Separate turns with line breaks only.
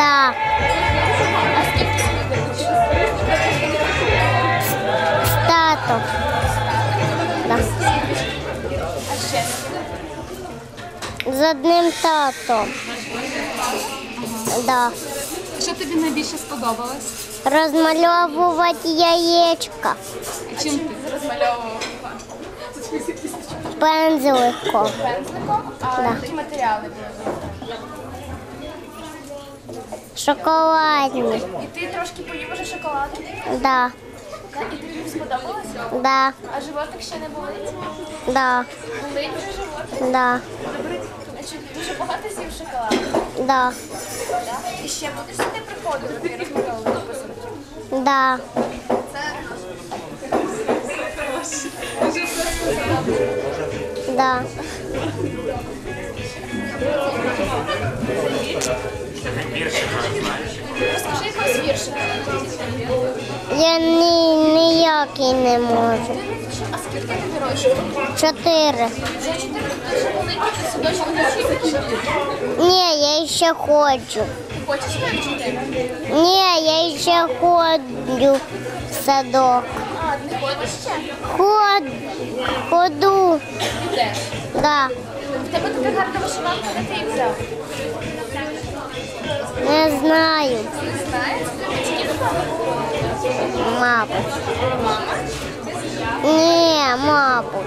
Да. Тато. Да.
З
одним татом. Да.
Що тобі найбільше сподобалось?
Розмальовувати яєчка
А чим ти розмальовував?
пензликом.
Пензликом? А які матеріали були?
Шоколадні.
І ти трошки поїв уже шоколаду?
Да.
Так, і тобі сподобалось?
Да.
А животик ще не болить?
Да.
Болить вже животик?
Да.
А чи дуже багато з'їв шоколаду?
Да.
І ще будеш сюди приходити і розмальовувати писанки?
Да.
Розкажи якогось віршика.
Я ні, ніякий не можу.
А скільки ти років?
Чотири.
Вже чотири дуже великий ти садочок не.
Ні, я ще ходжу.
Ти хочеш вивчити?
Ні, я ще ходжу в садок.
А, ти ходиш ще?
Ход, ходу.
Ідеш.
Да.
В тебе така гарна вишиванка, де ти їх взяв?
Не знаю,
Не знаєш? Ти батьківка?
мабуть.
Мама?
Ні, мабуть.